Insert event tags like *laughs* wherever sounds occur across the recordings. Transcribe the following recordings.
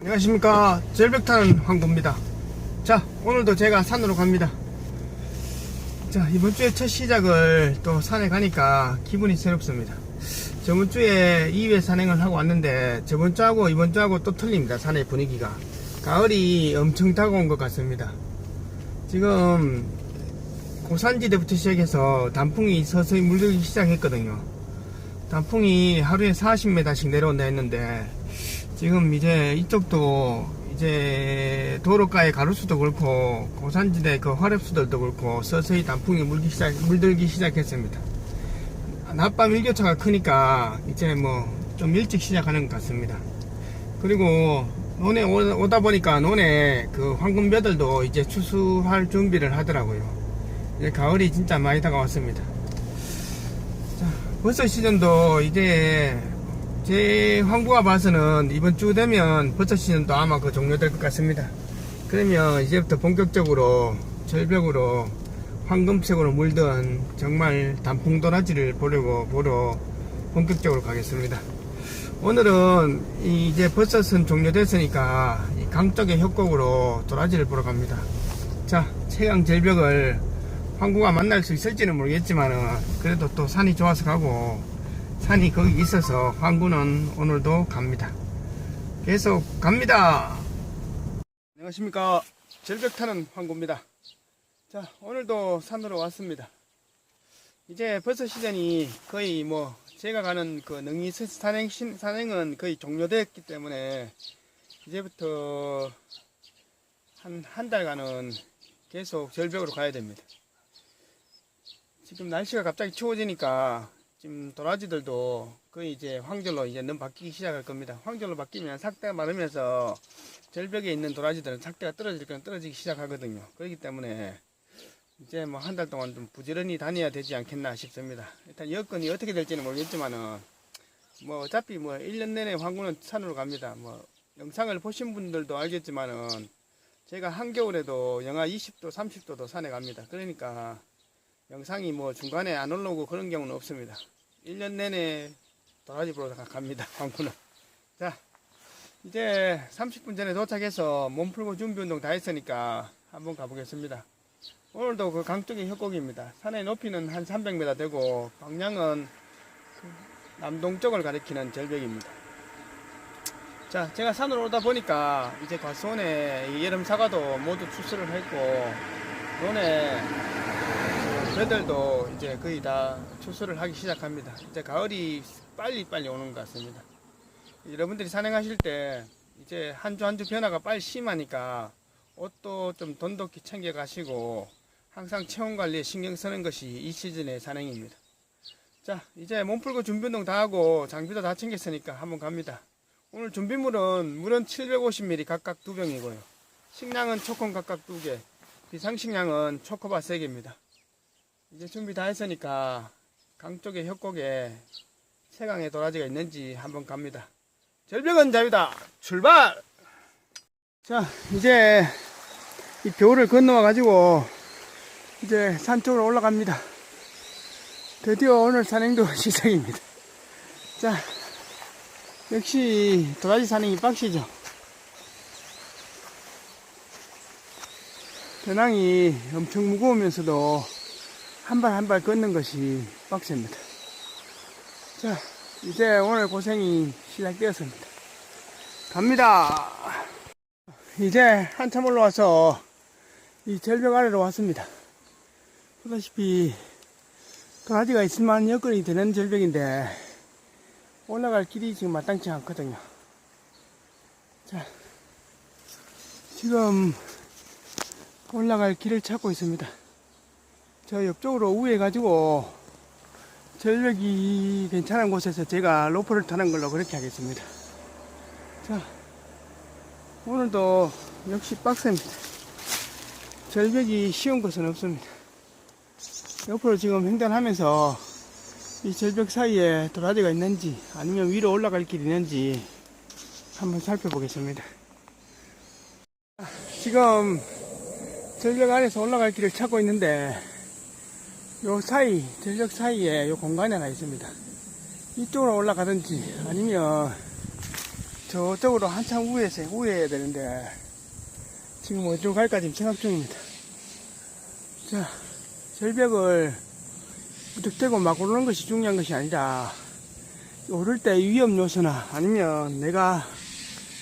안녕하십니까. 절벽타는 황구입니다. 자 오늘도 제가 산으로 갑니다. 자 이번 주에 첫 시작을 또 산에 가니까 기분이 새롭습니다. 저번 주에 2회 산행을 하고 왔는데 저번 주하고 이번 주하고 또 틀립니다 산의 분위기가. 가을이 엄청 다가온 것 같습니다. 지금 고산지대부터 시작해서 단풍이 서서히 물들기 시작했거든요. 단풍이 하루에 40m씩 내려온다 했는데 지금 이제 이쪽도 이제 도로가의 가로수도 그렇고 고산지대 그 화렵수들도 그렇고 서서히 단풍이 물기 시작, 물들기 시작했습니다. 낮밤 일교차가 크니까 이제 뭐 좀 일찍 시작하는 것 같습니다. 그리고 논에 오- 오다 보니까 논에 그 황금벼들도 이제 추수할 준비를 하더라고요. 이제 가을이 진짜 많이 다가왔습니다. 자, 버섯 시즌도 이제 제 황구가 봐서는 이번 주 되면 버섯 시즌도 아마 그 종료될 것 같습니다. 그러면 이제부터 본격적으로 절벽으로 황금색으로 물든 정말 단풍 도라지를 보려고 보러 본격적으로 가겠습니다. 오늘은 이 이제 버섯은 종료됐으니까 이강 쪽의 협곡으로 도라지를 보러 갑니다. 자, 최강 절벽을 황구가 만날 수 있을지는 모르겠지만은 그래도 또 산이 좋아서 가고 산이 거기 있어서 황구는 오늘도 갑니다. 계속 갑니다. 안녕하십니까. 절벽 타는 황구입니다. 자, 오늘도 산으로 왔습니다. 이제 버섯 시즌이 거의 뭐 제가 가는 그 능이 산행 신- 산행은 거의 종료됐기 때문에 이제부터 한 한 달간은 계속 절벽으로 가야 됩니다. 지금 날씨가 갑자기 추워지니까 지금 도라지들도 거의 이제 황절로 이제 넘 바뀌기 시작할 겁니다. 황절로 바뀌면 삭대가 마르면서 절벽에 있는 도라지들은 삭대가 떨어질 건 떨어지기 시작하거든요. 그렇기 때문에 이제 뭐 한 달 동안 좀 부지런히 다녀야 되지 않겠나 싶습니다. 일단 여건이 어떻게 될지는 모르겠지만은 뭐 어차피 뭐 1년 내내 황구는 산으로 갑니다. 뭐 영상을 보신 분들도 알겠지만은 제가 한겨울에도 영하 20도, 30도도 산에 갑니다. 그러니까 영상이 뭐 중간에 안 올라오고 그런 경우는 없습니다. 1년 내내 도라지 보러 가- 갑니다. *laughs* 광구는. 자, 이제 30분 전에 도착해서 몸 풀고 준비 운동 다 했으니까 한번 가보겠습니다. 오늘도 그 강쪽의 협곡입니다. 산의 높이는 한 300m 되고 방향은 그 남동쪽을 가리키는 절벽입니다. 자, 제가 산으로 오다 보니까 이제 과수원에 이 여름 사과도 모두 추수를 했고 논에 배들도 이제 거의 다 추수를 하기 시작합니다. 이제 가을이 빨리 빨리 오는 것 같습니다. 여러분들이 산행하실 때 이제 한 주 한 주 변화가 빨리 심하니까 옷도 좀 돈독히 챙겨 가시고 항상 체온 관리에 신경 쓰는 것이 이 시즌의 산행입니다. 자, 이제 몸 풀고 준비 운동 다 하고 장비도 다 챙겼으니까 한번 갑니다. 오늘 준비물은 물은 750ml 각각 두 병이고요. 식량은 초콘 각각 두 개, 비상식량은 초코바 3개입니다. 이제 준비 다 했으니까 강 쪽의 협곡에 세강의 도라지가 있는지 한번 갑니다. 절벽은 자유다. 출발! 자, 이제 이 벼를 건너와 가지고 이제 산 쪽으로 올라갑니다. 드디어 오늘 산행도 *laughs* 시작입니다. 자, 역시 도라지 산행이 빡시죠. 배낭이 엄청 무거우면서도 한 발 한 발 걷는 것이 빡셉니다. 자, 이제 오늘 고생이 시작되었습니다. 갑니다. 이제 한참 올라와서 이 절벽 아래로 왔습니다. 보다시피 도라지가 있을 만한 여건이 되는 절벽인데 올라갈 길이 지금 마땅치 않거든요. 자, 지금 올라갈 길을 찾고 있습니다. 저 옆쪽으로 우회 가지고 절벽이 괜찮은 곳에서 제가 로프를 타는 걸로 그렇게 하겠습니다. 자, 오늘도 역시 빡셉니다. 절벽이 쉬운 것은 없습니다. 옆으로 지금 횡단하면서 이 절벽 사이에 도라지가 있는지 아니면 위로 올라갈 길이 있는지 한번 살펴보겠습니다. 지금 절벽 아래서 올라갈 길을 찾고 있는데 요 사이, 절벽 사이에 요 공간이 하나 있습니다. 이쪽으로 올라가든지 아니면 저쪽으로 한참 우회해서 우회해야 되는데 지금 어디로 갈까 지금 생각 중입니다. 자, 절벽을 무턱대고 막 오르는 것이 중요한 것이 아니라 오를 때 위험 요소나 아니면 내가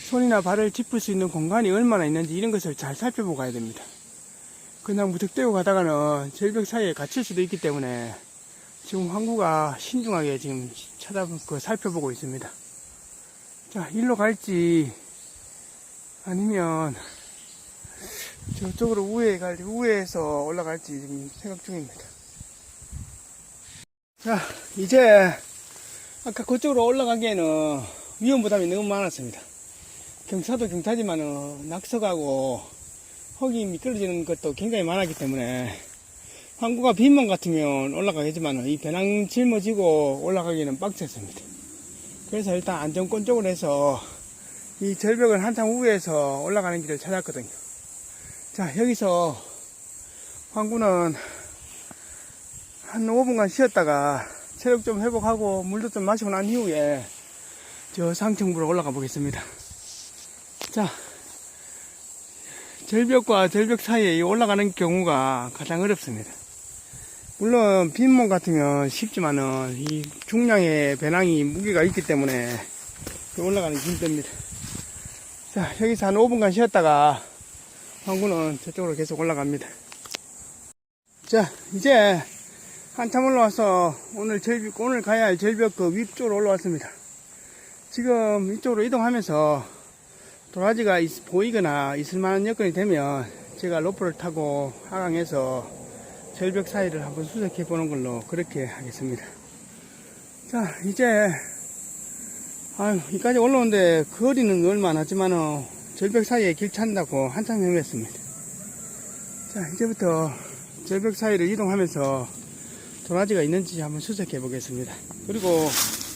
손이나 발을 짚을 수 있는 공간이 얼마나 있는지 이런 것을 잘 살펴보고 가야 됩니다. 그냥 무턱 대고 가다가는 절벽 사이에 갇힐 수도 있기 때문에 지금 항구가 신중하게 지금 찾아 그 살펴보고 있습니다. 자, 일로 갈지 아니면 저쪽으로 우회에 갈지 우회에서 올라갈지 지금 생각 중입니다. 자, 이제 아까 그쪽으로 올라가기에는 위험 부담이 너무 많았습니다. 경사도 경사지만은 낙석하고 흙이 미끄러지는 것도 굉장히 많았기 때문에 항구가 빈만 같으면 올라가겠지만 이 배낭 짊어지고 올라가기는 빡셌습니다. 그래서 일단 안정권 쪽으로 해서 이 절벽을 한참 우회해서 올라가는 길을 찾았거든요. 자, 여기서 항구는 한 5분간 쉬었다가 체력 좀 회복하고 물도 좀 마시고 난 이후에 저 상층부로 올라가 보겠습니다. 자, 절벽과 절벽 사이에 이 올라가는 경우가 가장 어렵습니다. 물론 빈몸 같으면 쉽지만은 이 중량의 배낭이 무게가 있기 때문에 올라가는 게 힘듭니다. 자, 여기서 한 5분간 쉬었다가 항구는 저쪽으로 계속 올라갑니다. 자, 이제 한참 올라와서 오늘 절벽, 오늘 가야 할 절벽 그 위쪽으로 올라왔습니다. 지금 이쪽으로 이동하면서 도라지가 있- 보이거나 있을 만한 여건이 되면 제가 로프를 타고 하강해서 절벽 사이를 한번 수색해 보는 걸로 그렇게 하겠습니다. 자, 이제 아유, 이까지 올라오는데 거리는 얼마 안 하지만은 절벽 사이에 길 찾는다고 한참 헤맸습니다. 자, 이제부터 절벽 사이를 이동하면서 도라지가 있는지 한번 수색해 보겠습니다. 그리고 이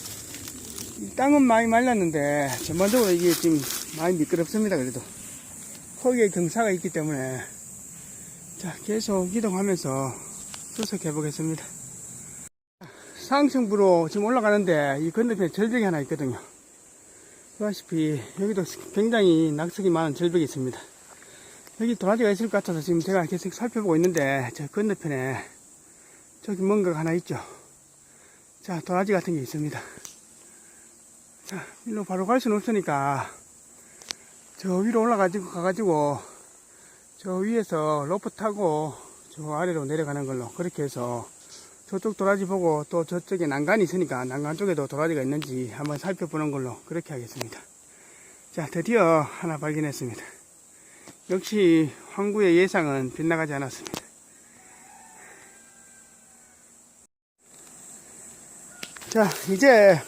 땅은 많이 말랐는데 전반적으로 이게 지금 많이 미끄럽습니다. 그래도 흙에 경사가 있기 때문에 자 계속 이동하면서 수색해 보겠습니다. 상층부로 지금 올라가는데 이 건너편에 절벽이 하나 있거든요. 보다시피 여기도 굉장히 낙석이 많은 절벽이 있습니다. 여기 도라지가 있을 것 같아서 지금 제가 계속 살펴보고 있는데 저 건너편에 저기 뭔가가 하나 있죠. 자 도라지 같은 게 있습니다. 자 일로 바로 갈 수는 없으니까 저 위로 올라가지고 가가지고 저 위에서 로프 타고 저 아래로 내려가는 걸로 그렇게 해서 저쪽 도라지 보고 또 저쪽에 난간이 있으니까 난간 쪽에도 도라지가 있는지 한번 살펴보는 걸로 그렇게 하겠습니다. 자, 드디어 하나 발견했습니다. 역시 황구의 예상은 빗나가지 않았습니다. 자, 이제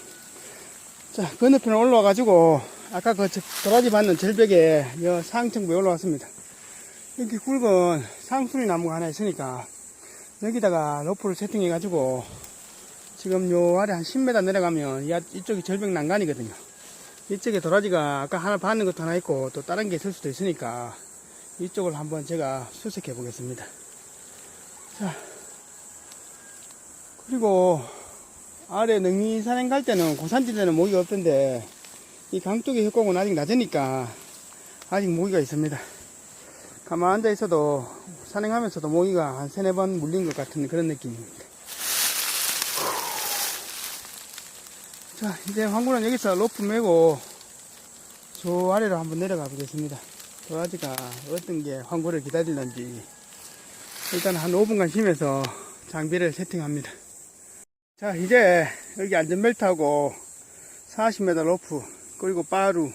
자, 건너편에 올라와가지고 아까 그 저- 도라지 받는 절벽에 여 상층부에 올라왔습니다. 여기 굵은 상수리 나무가 하나 있으니까 여기다가 로프를 세팅해가지고 지금 요 아래 한 10m 내려가면 이- 이쪽이 절벽 난간이거든요. 이쪽에 도라지가 아까 하나 받는 것도 하나 있고 또 다른 게 있을 수도 있으니까 이쪽을 한번 제가 수색해 보겠습니다. 자, 그리고 아래 능리산행 갈 때는 고산지대는 모기가 없던데 이 강 쪽의 협곡은 아직 낮으니까 아직 모기가 있습니다. 가만 앉아 있어도 산행하면서도 모기가 한 세네 번 물린 것 같은 그런 느낌입니다. 자, 이제 황구는 여기서 로프 메고 저 아래로 한번 내려가 보겠습니다. 도라지가 어떤 게 황구를 기다리는지 일단 한 5분간 쉬면서 장비를 세팅합니다. 자, 이제 여기 안전벨트하고 40m 로프, 그리고 바루,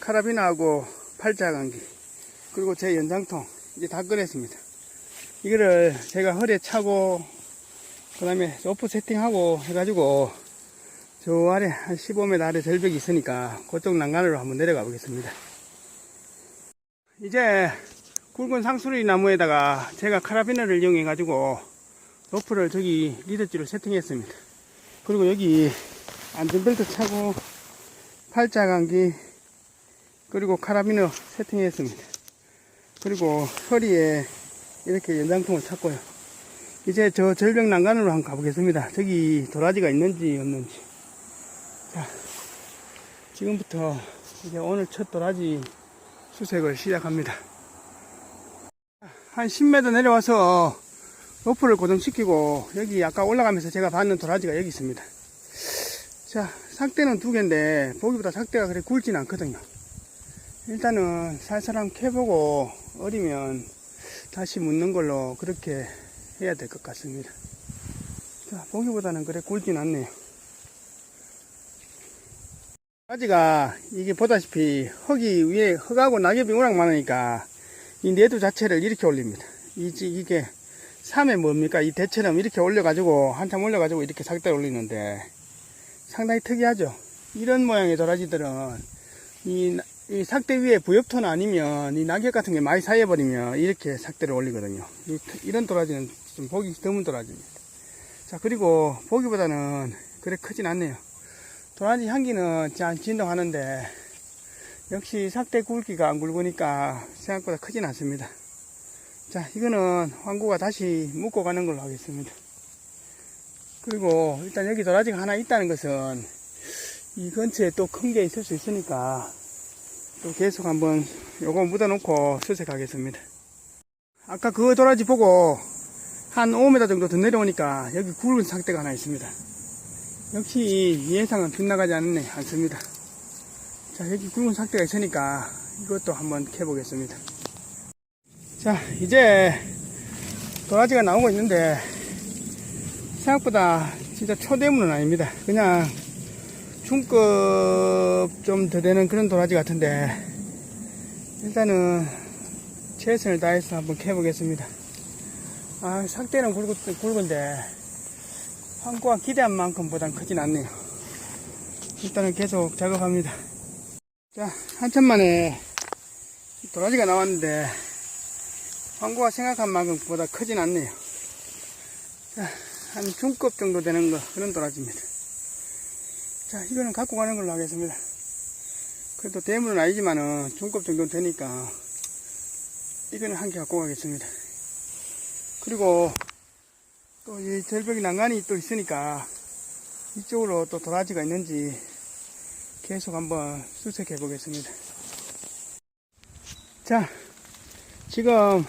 카라비나하고 팔자간기, 그리고 제 연장통, 이제 다 꺼냈습니다. 이거를 제가 허리에 차고, 그 다음에 로프 세팅하고 해가지고, 저 아래 한 15m 아래 절벽이 있으니까 그쪽 난간으로 한번 내려가 보겠습니다. 이제 굵은 상수리 나무에다가 제가 카라비너를 이용해 가지고 로프를 저기 리더지로 세팅했습니다. 그리고 여기 안전벨트 차고 팔자간기 그리고 카라비너 세팅했습니다. 그리고 허리에 이렇게 연장통을 찼고요. 이제 저 절벽 난간으로 한번 가보겠습니다. 저기 도라지가 있는지 없는지. 자, 지금부터 이제 오늘 첫 도라지 수색을 시작합니다. 한 10m 내려와서 로프를 고정시키고 여기 아까 올라가면서 제가 봤는 도라지가 여기 있습니다. 자, 삭대는 두 개인데 보기보다 삭대가 그렇게 굵진 않거든요. 일단은 살살 한번 캐보고 어리면 다시 묻는 걸로 그렇게 해야 될 것 같습니다. 자, 보기보다는 그래 굵진 않네요. 가지가 이게 보다시피 흙이 위에 흙하고 낙엽이 워낙 많으니까 이 내두 자체를 이렇게 올립니다. 이, 이게 삼에 뭡니까? 이 대처럼 이렇게 올려가지고 한참 올려가지고 이렇게 삭대 올리는데 상당히 특이하죠. 이런 모양의 도라지들은 이, 나- 이 삭대 위에 부엽토는 아니면 이 낙엽 같은 게 많이 쌓여버리면 이렇게 삭대를 올리거든요. 이, 런 도라지는 좀 보기 드문 도라지입니다. 자, 그리고 보기보다는 그래 크진 않네요. 도라지 향기는 짠 진동하는데 역시 삭대 굵기가 안 굵으니까 생각보다 크진 않습니다. 자, 이거는 황구가 다시 묶고 가는 걸로 하겠습니다. 그리고 일단 여기 도라지가 하나 있다는 것은 이 근처에 또 큰 게 있을 수 있으니까 또 계속 한번 요거 묻어 놓고 수색하겠습니다. 아까 그 도라지 보고 한 5m 정도 더 내려오니까 여기 굵은 삭대가 하나 있습니다. 역시 예상은 빗나가지 않네, 않습니다. 자, 여기 굵은 삭대가 있으니까 이것도 한번 캐보겠습니다. 자, 이제 도라지가 나오고 있는데 생각보다 진짜 초대물은 아닙니다. 그냥 중급 좀 더 되는 그런 도라지 같은데 일단은 최선을 다해서 한번 캐보겠습니다. 아, 삭대는 굵, 굵은데 황구가 기대한 만큼 보단 크진 않네요. 일단은 계속 작업합니다. 자, 한참 만에 도라지가 나왔는데 황구가 생각한 만큼보다 크진 않네요. 자, 한 중급 정도 되는 거 그런 도라지입니다. 자, 이거는 갖고 가는 걸로 하겠습니다. 그래도 대물은 아니지만은 중급 정도 되니까 이거는 한 개 갖고 가겠습니다. 그리고 또 이 절벽이 난간이 또 있으니까 이쪽으로 또 도라지가 있는지 계속 한번 수색해 보겠습니다. 자, 지금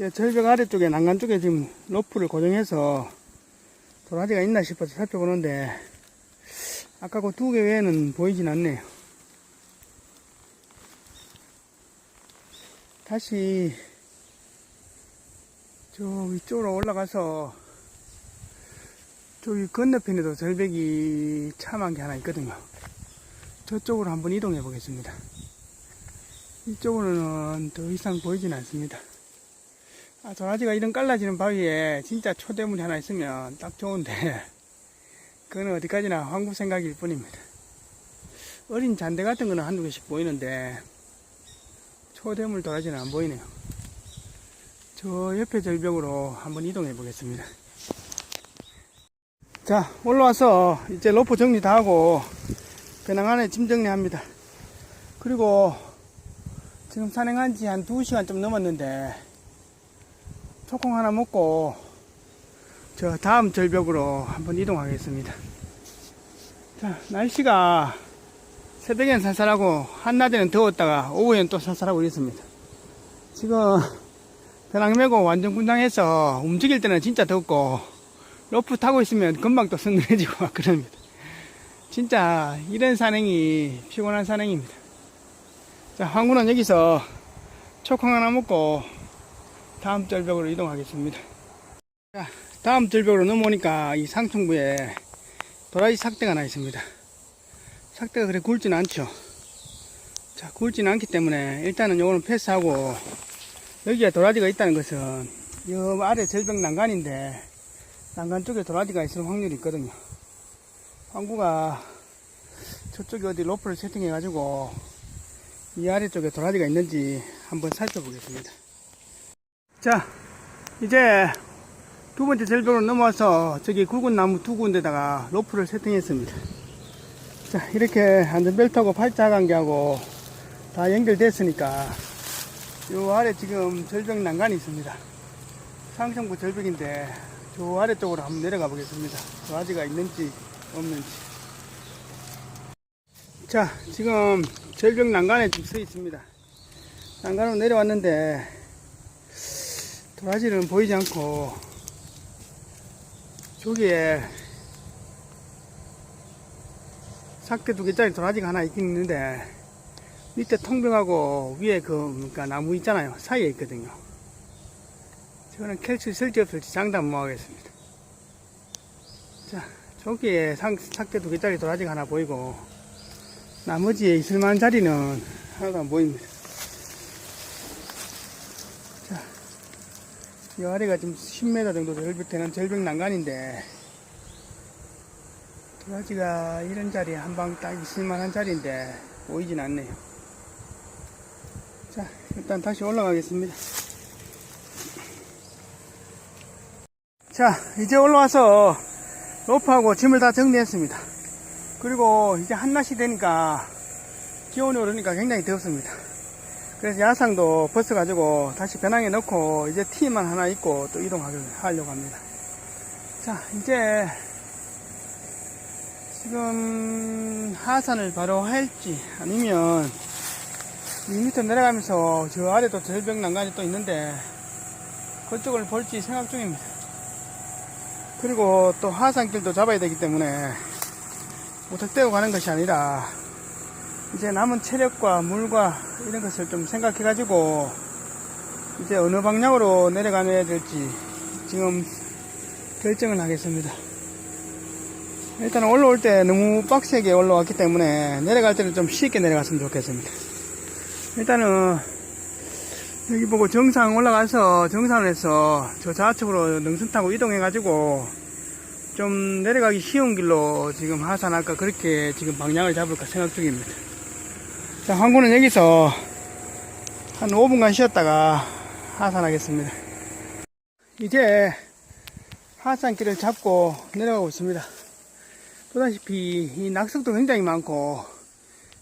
이 절벽 아래쪽에 난간 쪽에 지금 로프를 고정해서 도라지가 있나 싶어서 살펴보는데 아까 그 두 개 외에는 보이진 않네요. 다시 저 위쪽으로 올라가서 저기 건너편에도 절벽이 참한 게 하나 있거든요. 저쪽으로 한번 이동해 보겠습니다. 이쪽으로는 더 이상 보이진 않습니다. 아, 도라지가 이런 깔라지는 바위에 진짜 초대물이 하나 있으면 딱 좋은데, 그거는 어디까지나 황구 생각일 뿐입니다. 어린 잔대 같은 거는 한두 개씩 보이는데, 초대물 도라지는 안 보이네요. 저 옆에 절벽으로 한번 이동해 보겠습니다. 자, 올라와서 이제 로프 정리 다 하고, 배낭 안에 짐 정리합니다. 그리고 지금 산행한 지 한 2시간 좀 넘었는데, 초콩 하나 먹고, 저 다음 절벽으로 한번 이동하겠습니다. 자, 날씨가 새벽엔 살살하고, 한낮에는 더웠다가, 오후엔 또 살살하고 있습니다. 지금, 배낭 메고 완전 군장해서 움직일 때는 진짜 덥고, 로프 타고 있으면 금방 또 서늘해지고 막 그럽니다. 진짜 이런 산행이 피곤한 산행입니다. 자, 황구는 여기서 초콩 하나 먹고 다음 절벽으로 이동하겠습니다. 자, 다음 절벽으로 넘어오니까 이 상층부에 도라지 삭대가 하나 있습니다. 삭대가 그래 굵진 않죠. 자, 굵진 않기 때문에 일단은 요거는 패스하고 여기에 도라지가 있다는 것은 요 아래 절벽 난간인데 난간 쪽에 도라지가 있을 확률이 있거든요. 황구가 저쪽에 어디 로프를 세팅해 가지고 이 아래쪽에 도라지가 있는지 한번 살펴보겠습니다. 자, 이제 두 번째 절벽으로 넘어와서 저기 굵은 나무 두 군데다가 로프를 세팅했습니다. 자, 이렇게 안전벨트하고 팔자간개하고 다 연결됐으니까 요 아래 지금 절벽 난간이 있습니다. 상층부 절벽인데 저 아래쪽으로 한번 내려가 보겠습니다. 도라지가 있는지 없는지. 자, 지금 절벽 난간에 지금 서 있습니다. 난간으로 내려왔는데, 도라지는 보이지 않고, 저기에 삭대 두 개짜리 도라지가 하나 있긴 있는데, 밑에 통병하고 위에 그, 그러니까 나무 있잖아요. 사이에 있거든요. 저거는 캘수 있을지 없을지 장담 못 하겠습니다. 자, 저기에 상, 삭대 두 개짜리 도라지가 하나 보이고, 나머지에 있을만한 자리는 하나도 안 보입니다. 이 아래가 지금 10m 정도 절벽 되는 절벽 난간인데, 도라지가 이런 자리에 한 방 딱 있을만한 자리인데, 보이진 않네요. 자, 일단 다시 올라가겠습니다. 자, 이제 올라와서 로프하고 짐을 다 정리했습니다. 그리고 이제 한낮이 되니까 기온이 오르니까 굉장히 덥습니다. 그래서 야상도 벗어가지고 다시 배낭에 넣고 이제 티만 하나 입고 또 이동하려고 합니다. 자, 이제 지금 하산을 바로 할지 아니면 이 밑에 내려가면서 저 아래도 절벽 난간이 또 있는데 그쪽을 볼지 생각 중입니다. 그리고 또 하산길도 잡아야 되기 때문에 무턱대고 가는 것이 아니라 이제 남은 체력과 물과 이런 것을 좀 생각해 가지고 이제 어느 방향으로 내려가야 될지 지금 결정을 하겠습니다. 일단 올라올 때 너무 빡세게 올라왔기 때문에 내려갈 때는 좀 쉽게 내려갔으면 좋겠습니다. 일단은 여기 보고 정상 올라가서 정상에서 저 좌측으로 능선 타고 이동해 가지고 좀 내려가기 쉬운 길로 지금 하산할까 그렇게 지금 방향을 잡을까 생각 중입니다. 자, 항구는 여기서 한 5분간 쉬었다가 하산하겠습니다. 이제 하산길을 잡고 내려가고 있습니다. 보다시피 이 낙석도 굉장히 많고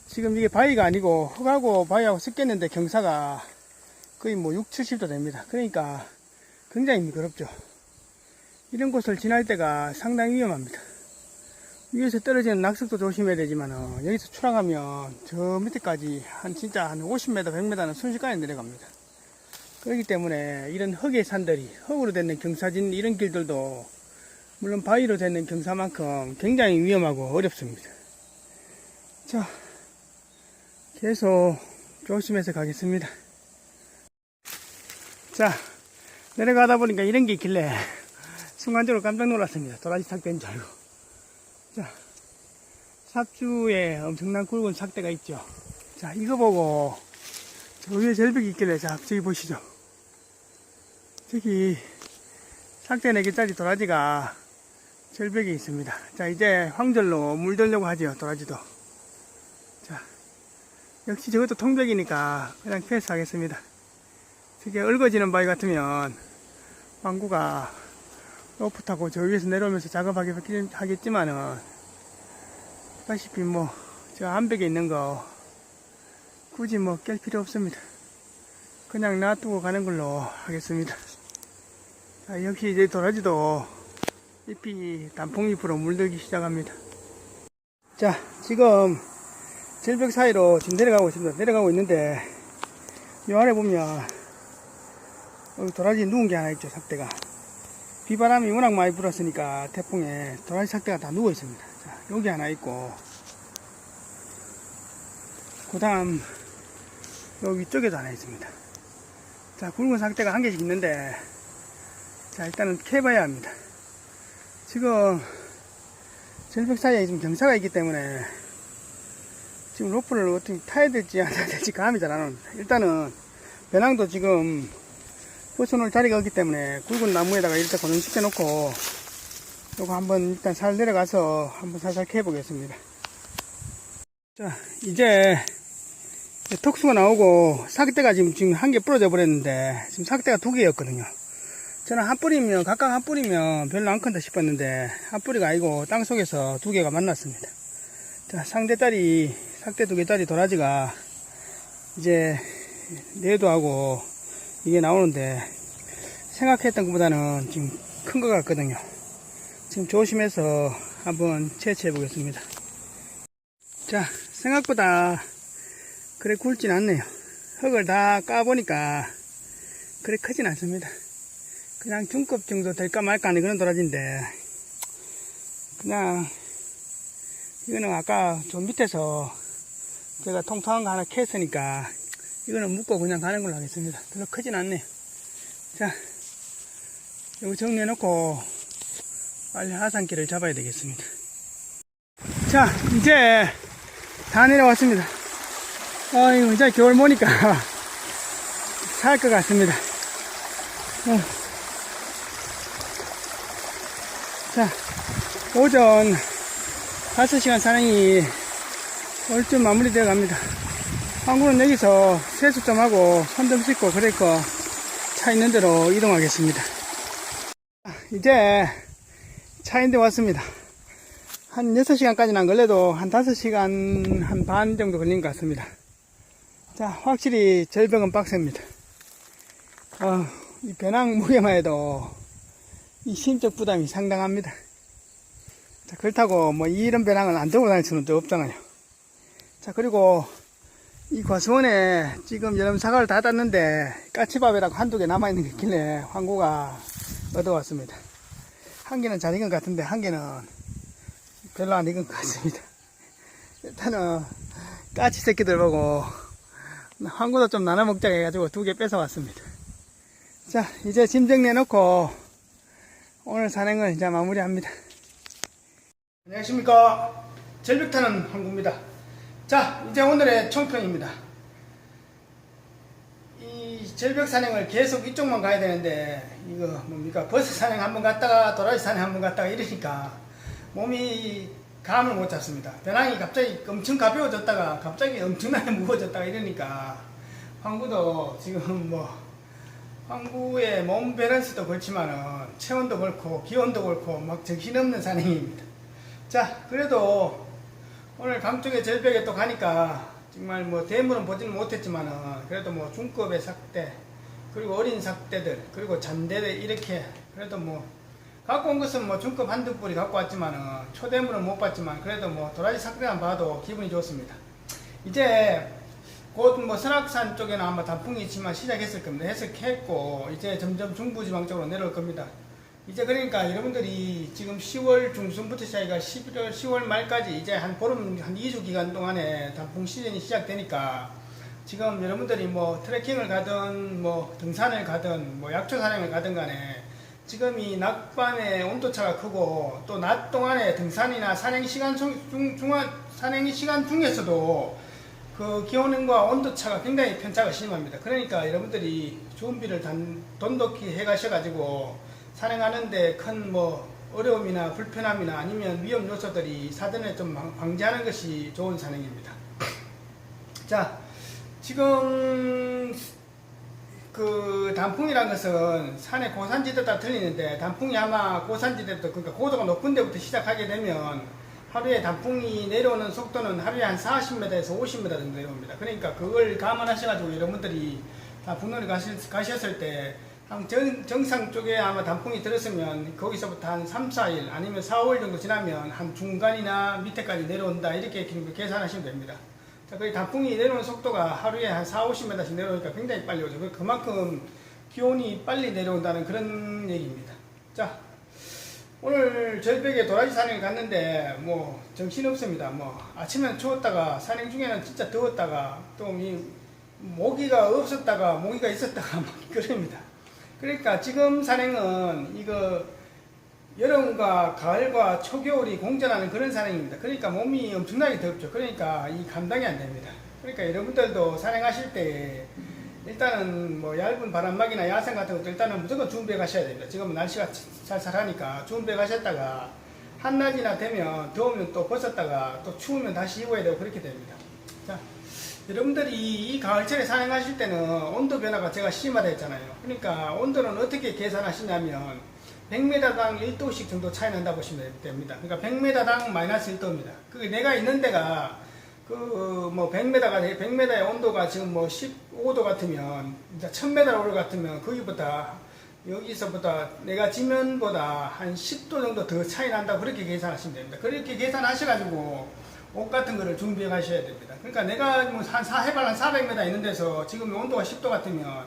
지금 이게 바위가 아니고 흙하고 바위하고 섞였는데 경사가 거의 뭐 6, 70도 됩니다. 그러니까 굉장히 미끄럽죠. 이런 곳을 지날 때가 상당히 위험합니다. 위에서 떨어지는 낙석도 조심해야 되지만 어, 여기서 추락하면 저 밑에까지 한 진짜 한 50m, 100m는 순식간에 내려갑니다. 그렇기 때문에 이런 흙의 산들이 흙으로 된 경사진 이런 길들도 물론 바위로 된 경사만큼 굉장히 위험하고 어렵습니다. 자, 계속 조심해서 가겠습니다. 자, 내려가다 보니까 이런 게 있길래 순간적으로 깜짝 놀랐습니다. 도라지 삭대인 줄 알고. 자, 삽주에 엄청난 굵은 삭대가 있죠. 자, 이거 보고 저 위에 절벽이 있길래 자, 저기 보시죠. 저기 삭대 4개짜리 도라지가 절벽에 있습니다. 자, 이제 황절로 물들려고 하죠. 도라지도. 자, 역시 저것도 통벽이니까 그냥 패스하겠습니다. 저게 얽어지는 바위 같으면 왕구가 로프 타고 저 위에서 내려오면서 작업하긴 하겠지만은 다시피 뭐 저 암벽에 있는 거 굳이 뭐 깰 필요 없습니다. 그냥 놔두고 가는 걸로 하겠습니다. 자, 역시 이제 도라지도 잎이 단풍잎으로 물들기 시작합니다. 자, 지금 절벽 사이로 지금 내려가고 있습니다. 내려가고 있는데 요 아래 보면 도라지 누운 게 하나 있죠, 삭대가. 비바람이 워낙 많이 불었으니까 태풍에 도라지 삭대가 다 누워 있습니다. 자, 여기 하나 있고, 그 다음, 여기 위쪽에도 하나 있습니다. 자, 굵은 삭대가 한 개씩 있는데, 자, 일단은 캐봐야 합니다. 지금, 절벽 사이에 지금 경사가 있기 때문에, 지금 로프를 어떻게 타야 될지 안 타야 될지 감이 잘 안 옵니다. 일단은, 배낭도 지금, 벗어놓을 자리가 없기 때문에 굵은 나무에다가 이렇게 고정시켜 놓고 요거 한번 일단 살 내려가서 한번 살살 캐 보겠습니다. 자 이제 턱수가 나오고 삭대가 지금 지금 한 개 부러져 버렸는데 지금 삭대가 두 개였거든요. 저는 한 뿌리면 각각 한 뿌리면 별로 안 큰다 싶었는데 한 뿌리가 아니고 땅 속에서 두 개가 만났습니다. 자 상대딸이 삭대 두 개짜리 도라지가 이제 내도하고 이게 나오는데 생각했던 것보다는 지금 큰 것 같거든요. 지금 조심해서 한번 채취해 보겠습니다. 자, 생각보다 그래 굵진 않네요. 흙을 다 까보니까 그래 크진 않습니다. 그냥 중급 정도 될까 말까 하는 그런 도라지인데 그냥 이거는 아까 좀 밑에서 제가 통통한 거 하나 캤으니까 이거는 묶고 그냥 가는 걸로 하겠습니다. 별로 크진 않네요. 자, 이거 정리해놓고 빨리 하산길을 잡아야 되겠습니다. 자, 이제 다 내려왔습니다. 아이고, 이제 겨울 모니까 *laughs* 살 것 같습니다. 어. 자, 오전 5시간 산행이 얼추 마무리되어 갑니다. 항구는 여기서 세수 좀 하고 손 좀 씻고 그랬고 차 있는 데로 이동하겠습니다. 이제 차 있는 데 왔습니다. 한 6시간까지는 안 걸려도 한 5시간 한 반 정도 걸린 것 같습니다. 자, 확실히 절벽은 빡셉니다. 어, 이 배낭 무게만 해도 이 심적 부담이 상당합니다. 자, 그렇다고 뭐 이런 배낭을 안 들고 다닐 수는 또 없잖아요. 자, 그리고 이 과수원에 지금 여름 사과를 다 땄는데 까치밥이라고 한두 개 남아있는 게 있길래 황구가 얻어왔습니다. 한 개는 잘 익은 것 같은데 한 개는 별로 안 익은 것 같습니다. *laughs* 일단은 까치 새끼들 보고 황구도 좀 나눠 먹자 해가지고 두 개 뺏어왔습니다. 자, 이제 짐 정리해놓고 오늘 산행을 이제 마무리합니다. 안녕하십니까. 절벽 타는 항구입니다. 자, 이제 오늘의 총평입니다. 이 절벽 산행을 계속 이쪽만 가야 되는데, 이거 뭡니까? 버스 산행 한번 갔다가 도라지 산행 한번 갔다가 이러니까 몸이 감을 못 잡습니다. 배낭이 갑자기 엄청 가벼워졌다가 갑자기 엄청나게 *laughs* 무거워졌다가 이러니까 황구도 지금 뭐 황구의 몸 밸런스도 그렇지만은 체온도 그렇고 기온도 그렇고 막 정신없는 산행입니다. 자, 그래도 오늘 강쪽의 절벽에 또 가니까 정말 뭐 대물은 보지는 못했지만은 그래도 뭐 중급의 삭대 그리고 어린 삭대들 그리고 잔대들 이렇게 그래도 뭐 갖고 온 것은 뭐 중급 한두 뿌리 갖고 왔지만은 초대물은 못 봤지만 그래도 뭐 도라지 삭대만 봐도 기분이 좋습니다. 이제 곧뭐 설악산 쪽에는 아마 단풍이 있지만 시작했을 겁니다. 해석했고 이제 점점 중부지방 쪽으로 내려올 겁니다. 이제 그러니까 여러분들이 지금 10월 중순부터 시작해가 11월 10월 말까지 이제 한 보름 한 2주 기간 동안에 단풍 시즌이 시작되니까 지금 여러분들이 뭐 트레킹을 가든 뭐 등산을 가든 뭐 약초 산행을 가든 간에 지금 이 낮밤의 온도차가 크고 또 낮 동안에 등산이나 산행 시간 중, 중, 중간 산행 시간 중에서도 그 기온과 온도 차가 굉장히 편차가 심합니다. 그러니까 여러분들이 준비를 단, 돈독히 해 가셔가지고 산행하는데 큰 뭐 어려움이나 불편함이나 아니면 위험 요소들이 사전에 좀 방- 방지하는 것이 좋은 산행입니다. *clears throat* 자, 지금 그 단풍이란 것은 산의 고산지대에 따라 틀리는데 단풍이 아마 고산지대부터 그러니까 고도가 높은 데부터 시작하게 되면 하루에 단풍이 내려오는 속도는 하루에 한 40m에서 50m 정도 내려옵니다. 그러니까 그걸 감안하셔가지고 여러분들이 단풍놀이 가셨을 때 한 정, 정상 쪽에 아마 단풍이 들었으면 거기서부터 한 3, 4일 아니면 4, 5일 정도 지나면 한 중간이나 밑에까지 내려온다 이렇게 계산하시면 됩니다. 자, 그 단풍이 내려오는 속도가 하루에 한 4, 50m씩 내려오니까 굉장히 빨리 오죠. 그- 그만큼 기온이 빨리 내려온다는 그런 얘기입니다. 자, 오늘 절벽에 도라지 산행 갔는데 뭐 정신 없습니다. 뭐 아침엔 추웠다가 산행 중에는 진짜 더웠다가 또 이 모기가 없었다가 모기가 있었다가 *laughs* 막 그럽니다. 그러니까 지금 산행은 이거 여름과 가을과 초겨울이 공존하는 그런 산행입니다. 그러니까 몸이 엄청나게 덥죠. 그러니까 이 감당이 안 됩니다. 그러니까 여러분들도 산행하실 때 일단은 뭐 얇은 바람막이나 야생 같은 것도 일단은 무조건 준비해 가셔야 됩니다. 지금 날씨가 쌀쌀하니까 준비해 가셨다가 한낮이나 되면 더우면 또 벗었다가 또 추우면 다시 입어야 되고 그렇게 됩니다. 자, 여러분들이 이 가을철에 산행하실 때는 온도 변화가 제가 심하다 했잖아요. 그러니까 온도는 어떻게 계산하시냐면 100m당 1도씩 정도 차이 난다 보시면 됩니다. 그러니까 100m당 마이너스 1도입니다. 그게 내가 있는 데가 그뭐 100m가 100m의 온도가 지금 뭐 15도 같으면 이제 1000m 오를 같으면 거기보다 여기서보다 내가 지면보다 한 10도 정도 더 차이 난다 그렇게 계산하시면 됩니다. 그렇게 계산하셔가지고 옷 같은 거를 준비해 가셔야 됩니다. 그러니까 내가 뭐한 해발 한 400m 있는 데서 지금 온도가 10도 같으면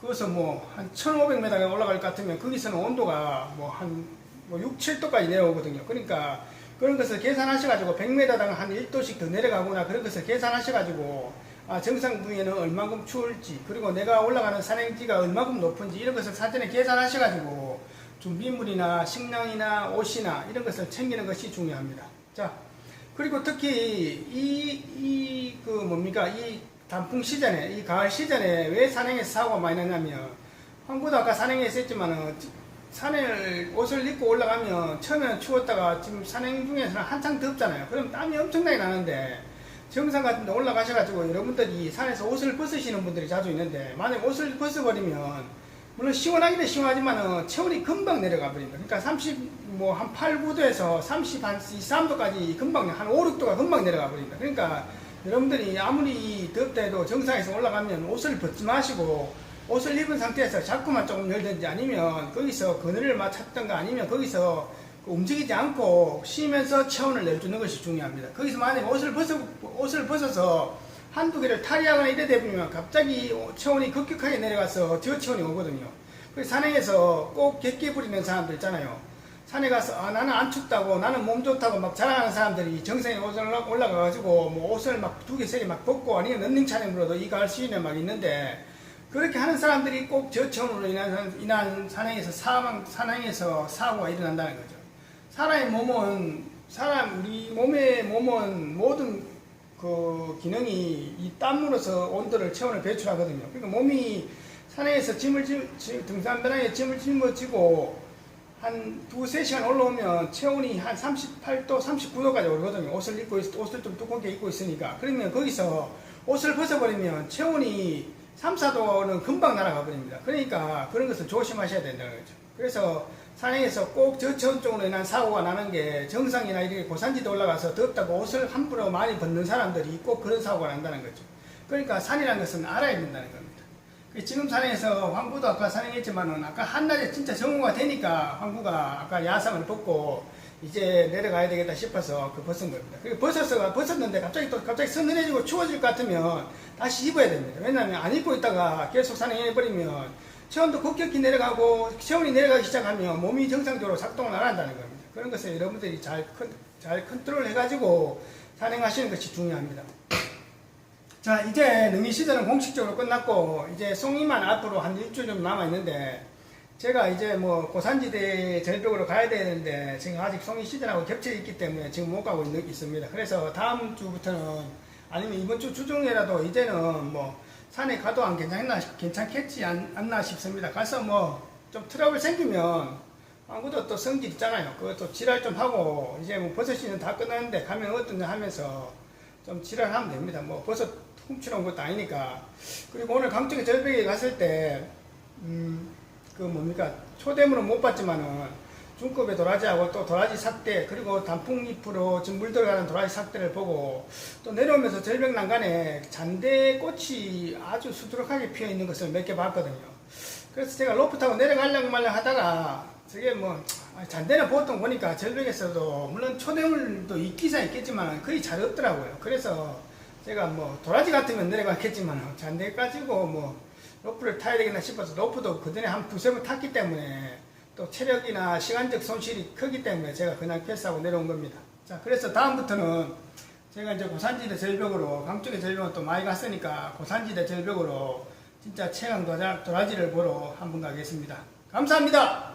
거기서 뭐 한 1500m가 올라갈 것 같으면 거기서는 온도가 뭐한 뭐 6, 7도까지 내려오거든요. 그러니까 그런 것을 계산하셔가지고 100m당 한 1도씩 더 내려가거나 그런 것을 계산하셔가지고 아, 정상 부위에는 얼마큼 추울지 그리고 내가 올라가는 산행지가 얼마큼 높은지 이런 것을 사전에 계산하셔가지고 준비물이나 식량이나 옷이나 이런 것을 챙기는 것이 중요합니다. 자, 그리고 특히 이, 이, 그 뭡니까, 이 단풍 시즌에, 이 가을 시즌에 왜 산행에서 사고가 많이 나냐면, 황구도 아까 산행에서 했지만은, 산에 옷을 입고 올라가면 처음에는 추웠다가 지금 산행 중에서는 한창 덥잖아요. 그럼 땀이 엄청나게 나는데, 정상 같은 데 올라가셔가지고 여러분들이 산에서 옷을 벗으시는 분들이 자주 있는데, 만약 옷을 벗어버리면, 물론 시원하기는 시원하지만은 체온이 금방 내려가 버립니다. 그러니까 30, 뭐 한 8, 9도에서 30, 한 2, 3도까지 금방, 한 5, 6도가 금방 내려가 버립니다. 그러니까 여러분들이 아무리 덥다 해도 정상에서 올라가면 옷을 벗지 마시고 옷을 입은 상태에서 자꾸만 조금 열든지 아니면 거기서 그늘을 맞췄던가 아니면 거기서 그 움직이지 않고 쉬면서 체온을 내주는 것이 중요합니다. 거기서 만약 옷을 벗어, 옷을 벗어서 한두 개를 탈의하거나 이래 되면 갑자기 체온이 급격하게 내려가서 저체온이 오거든요. 그래서 산행에서 꼭 객기 부리는 사람들 있잖아요. 산에 가서 아, 나는 안 춥다고 나는 몸 좋다고 막 자랑하는 사람들이 정상에 옷을 올라- 올라가가지고 뭐 옷을 막 두 개, 세 개 막 벗고 아니면 런닝 차림으로도 이 가을 시즌에 막 있는데 그렇게 하는 사람들이 꼭 저체온으로 인한, 인한 산행에서 사망, 산행에서 사고가 일어난다는 거죠. 사람의 몸은, 사람, 우리 몸의 몸은 모든 그 기능이 이 땀으로서 온도를 체온을 배출하거든요. 그러니까 몸이 산에서 짐을 지, 지- 등산변화에 짐을 짊어지고 한 두세 시간 올라오면 체온이 한 38도, 39도까지 오르거든요. 옷을 입고 있, 옷을 좀 두껍게 입고 있으니까. 그러면 거기서 옷을 벗어버리면 체온이 3, 4도는 금방 날아가 버립니다. 그러니까 그런 것을 조심하셔야 된다는 거죠. 그래서 산행에서 꼭 저체온 쪽으로 인한 사고가 나는 게 정상이나 이렇게 고산지대 올라가서 덥다고 옷을 함부로 많이 벗는 사람들이 꼭 그런 사고가 난다는 거죠. 그러니까 산이라는 것은 알아야 된다는 겁니다. 그 지금 산행에서 황구도 아까 산행했지만은 아까 한낮에 진짜 정오가 되니까 황구가 아까 야상을 벗고 이제 내려가야 되겠다 싶어서 그 벗은 겁니다. 그 벗었어 벗었는데 갑자기 또 갑자기 서늘해지고 추워질 것 같으면 다시 입어야 됩니다. 왜냐하면 안 입고 있다가 계속 산행해 버리면 체온도 급격히 내려가고 체온이 내려가기 시작하면 몸이 정상적으로 작동을 안 한다는 겁니다. 그런 것을 여러분들이 잘, 컨, 잘 컨트롤 해가지고 산행하시는 것이 중요합니다. 자, 이제 능이 시즌은 공식적으로 끝났고, 이제 송이만 앞으로 한 일주일 정도 남아 있는데, 제가 이제 뭐 고산지대 절벽으로 가야 되는데, 지금 아직 송이 시즌하고 겹쳐 있기 때문에 지금 못 가고 있, 있습니다. 그래서 다음 주부터는, 아니면 이번 주 주중에라도 이제는 뭐 산에 가도 안 괜찮나, 괜찮겠지 않, 않나 싶습니다. 가서 뭐 좀 트러블 생기면, 아무도 또 성질 있잖아요. 그것도 지랄 좀 하고, 이제 뭐 버섯 시즌 다 끝났는데, 가면 어떤지 하면서, 좀 지랄하면 됩니다. 뭐 버섯 훔치는 것도 아니니까. 그리고 오늘 강쪽에 절벽에 갔을 때, 음, 그 뭡니까 초대물은 못 봤지만은 중급의 도라지하고 또 도라지 삭대 그리고 단풍잎으로 지금 물 들어가는 도라지 삭대를 보고 또 내려오면서 절벽 난간에 잔대 꽃이 아주 수두룩하게 피어 있는 것을 몇 개 봤거든요. 그래서 제가 로프 타고 내려가려고 말려 하다가 저게 뭐 아, 잔대는 보통 보니까 절벽에서도 물론 초대물도 있기사 있겠지만 거의 잘 없더라고요. 그래서 제가 뭐 도라지 같으면 내려갔겠지만 잔대 가지고 뭐 로프를 타야 되겠나 싶어서 로프도 그 전에 한 두세 번 탔기 때문에 또 체력이나 시간적 손실이 크기 때문에 제가 그냥 패스하고 내려온 겁니다. 자, 그래서 다음부터는 제가 이제 고산지대 절벽으로 강쪽의 절벽은 또 많이 갔으니까 고산지대 절벽으로 진짜 최강 도라- 도라지를 보러 한번 가겠습니다. 감사합니다.